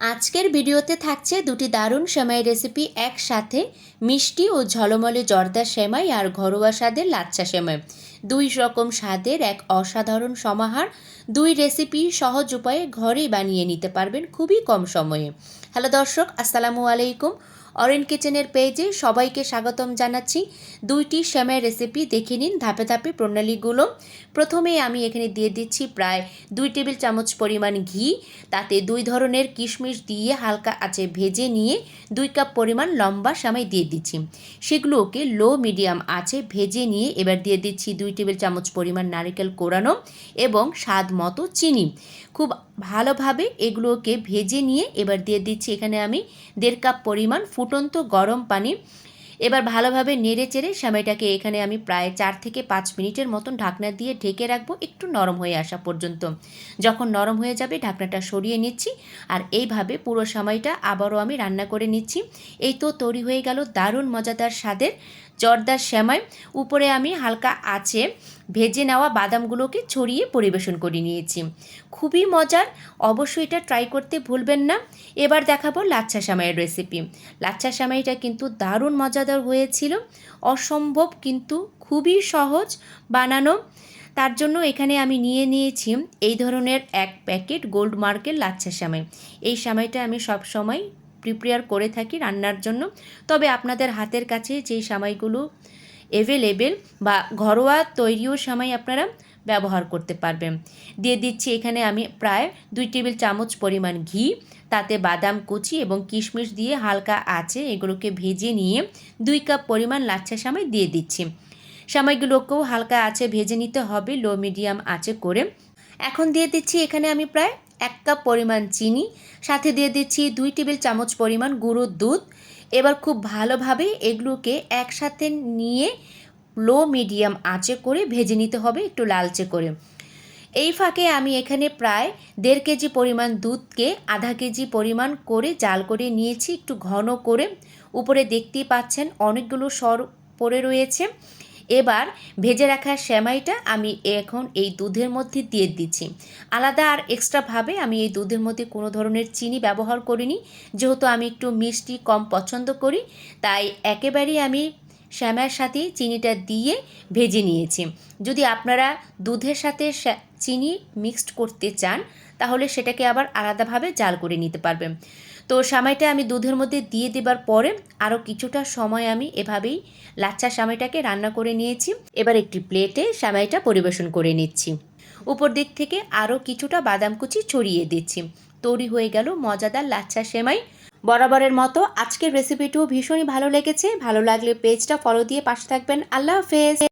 আজকের ভিডিওতে থাকছে দুটি দারুণ সেমাই রেসিপি একসাথে মিষ্টি ও ঝলমলে জর্দা সেমাই আর ঘরোয়া স্বাদের লাচ্ছা সেমাই। দুই রকম স্বাদের এক অসাধারণ সমাহার, দুই রেসিপি সহজ উপায়ে ঘরেই বানিয়ে নিতে পারবেন খুবই কম সময়ে। হ্যালো দর্শক, আসসালামু আলাইকুম। অরেন কিচেনের পেজে সবাইকে স্বাগতম জানাচ্ছি। দুইটি শ্যামের রেসিপি দেখে নিন ধাপে ধাপে প্রণালীগুলো। প্রথমে আমি এখানে দিয়ে দিচ্ছি প্রায় দুই টেবিল চামচ পরিমাণ ঘি। তাতে দুই ধরনের কিশমিশ দিয়ে হালকা আঁচে ভেজে নিয়ে দুই কাপ পরিমাণ লম্বা সামাই দিয়ে দিচ্ছি। সেগুলোকে লো মিডিয়াম আঁচে ভেজে নিয়ে এবার দিয়ে দিচ্ছি দুই টেবিল চামচ পরিমাণ নারকেল কোরানো এবং স্বাদ মতো চিনি। খুব ভালোভাবে এগুলোকে ভেজে নিয়ে এবার দিয়ে দিচ্ছি এখানে আমি দেড় কাপ পরিমাণ ফুটন্ত গরম পানি। এবার ভালোভাবে নেড়ে চেড়ে সেমাইটাকে এখানে আমি প্রায় চার থেকে পাঁচ মিনিটের মতন ঢাকনা দিয়ে ঢেকে রাখব একটু নরম হয়ে আসা পর্যন্ত। যখন নরম হয়ে যাবে ঢাকনাটা সরিয়ে নিচ্ছি আর এইভাবে পুরো সময়টা আবারও আমি রান্না করে নিচ্ছি। এই তো তৈরি হয়ে গেল দারুণ মজাদার স্বাদের জর্দার শ্যামাই। উপরে আমি হালকা আঁচে ভেজে নেওয়া বাদামগুলোকে ছড়িয়ে পরিবেশন করে নিয়েছি। খুবই মজার। অবশ্যই এটা ট্রাই করতে ভুলবেন না। এবার দেখাবো লাচ্ছা সামাইয়ের রেসিপি লাচ্ছা সামাইটা কিন্তু দারুণ মজাদার হয়েছিল। অসম্ভব কিন্তু খুবই সহজ বানানো। তার জন্য এখানে আমি নিয়ে নিয়েছি এই ধরনের এক প্যাকেট গোল্ড মার্কের লাচ্ছা সামাই। এই সামাইটা আমি সব সময় প্রিপেয়ার করে থাকি রান্নার জন্য। তবে আপনাদের হাতের কাছে যেই সামাইগুলো অ্যাভেলেবেল বা ঘরোয়া তৈরিও সামাই আপনারা ব্যবহার করতে পারবেন। দিয়ে দিচ্ছি এখানে আমি প্রায় দুই টেবিল চামচ পরিমাণ ঘি, তাতে বাদাম, কুচি এবং কিশমিশ দিয়ে হালকা আছে এগুলোকে ভেজে নিয়ে দুই কাপ পরিমাণ লাচ্ছা সামাই দিয়ে দিচ্ছি। সামাইগুলোকেও হালকা আছে ভেজে নিতে হবে, লো মিডিয়াম আঁচে করে। এখন দিয়ে দিচ্ছি এখানে আমি প্রায় এক কাপ পরিমাণ চিনি, সাথে দিয়ে দিচ্ছি দুই টেবিল চামচ পরিমাণ গুঁড়ো দুধ এবার খুব ভালোভাবে এগুলোকে একসাথে নিয়ে লো, মিডিয়াম আঁচে করে ভেজে নিতে হবে একটু লালচে করে। এই ফাঁকে আমি এখানে প্রায় দেড় কেজি পরিমাণ দুধকে আধা কেজি পরিমাণ করে জাল করে নিয়েছি, একটু ঘন করে। উপরে দেখতেই পাচ্ছেন অনেকগুলো সর পড়ে রয়েছে। এবার ভেজে রাখা সেমাইটা আমি এখন এই দুধের মধ্যে দিয়ে দিচ্ছি। আলাদা আর এক্সট্রাভাবে আমি এই দুধের মধ্যে কোনো ধরনের চিনি ব্যবহার করিনি। যেহেতু আমি একটু মিষ্টি কম পছন্দ করি, তাই একেবারেই আমি শ্যামার সাথে চিনিটা দিয়ে ভেজে নিয়েছি। যদি আপনারা দুধের সাথে চিনি মিক্সড করতে চান, তাহলে সেটাকে আবার আলাদাভাবে জাল করে নিতে পারবেন। তো সামাইটা আমি দুধের মধ্যে দিয়ে দেবার পরে আরও কিছুটা সময় আমি এভাবেই লাচ্চা সামাইটাকে রান্না করে নিয়েছি। এবার একটি প্লেটে সামাইটা পরিবেশন করে নিচ্ছি। উপর দিক থেকে আরও কিছুটা বাদাম কুচি ছড়িয়ে দিচ্ছি। তৈরি হয়ে গেল মজাদার লাচ্চা সেমাই। বরাবরের মতো আজকের রেসিপিটিও ভীষণই ভালো লেগেছে। ভালো লাগলে পেজটা ফলো দিয়ে পাশে থাকবেন। আল্লাহ হাফেজ।